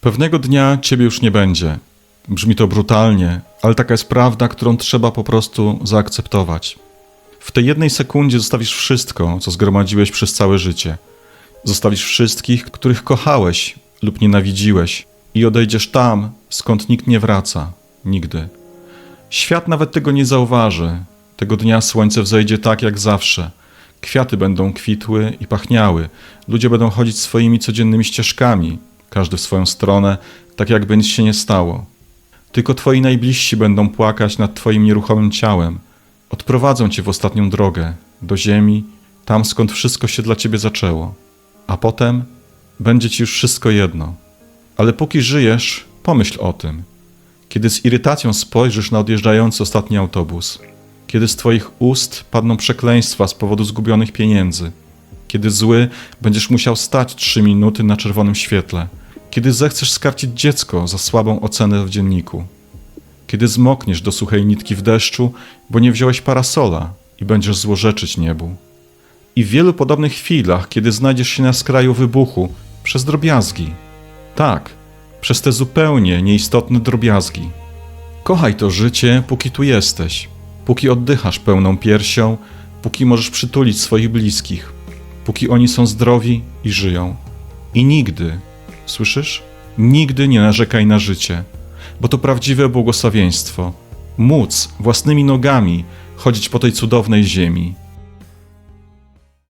Pewnego dnia ciebie już nie będzie. Brzmi to brutalnie, ale taka jest prawda, którą trzeba po prostu zaakceptować. W tej jednej sekundzie zostawisz wszystko, co zgromadziłeś przez całe życie. Zostawisz wszystkich, których kochałeś lub nienawidziłeś, i odejdziesz tam, skąd nikt nie wraca. Nigdy. Świat nawet tego nie zauważy. Tego dnia słońce wzejdzie tak jak zawsze. Kwiaty będą kwitły i pachniały. Ludzie będą chodzić swoimi codziennymi ścieżkami, każdy w swoją stronę, tak jakby nic się nie stało. Tylko twoi najbliżsi będą płakać nad twoim nieruchomym ciałem. Odprowadzą cię w ostatnią drogę, do ziemi, tam skąd wszystko się dla ciebie zaczęło. A potem będzie ci już wszystko jedno. Ale póki żyjesz, pomyśl o tym. Kiedy z irytacją spojrzysz na odjeżdżający ostatni autobus, kiedy z Twoich ust padną przekleństwa z powodu zgubionych pieniędzy, kiedy zły będziesz musiał stać trzy minuty na czerwonym świetle, kiedy zechcesz skarcić dziecko za słabą ocenę w dzienniku, kiedy zmokniesz do suchej nitki w deszczu, bo nie wziąłeś parasola i będziesz złorzeczyć niebu. I w wielu podobnych chwilach, kiedy znajdziesz się na skraju wybuchu przez drobiazgi. Tak, przez te zupełnie nieistotne drobiazgi. Kochaj to życie, póki tu jesteś, póki oddychasz pełną piersią, póki możesz przytulić swoich bliskich, póki oni są zdrowi i żyją. I nigdy, słyszysz? Nigdy nie narzekaj na życie, bo to prawdziwe błogosławieństwo. Móc własnymi nogami chodzić po tej cudownej ziemi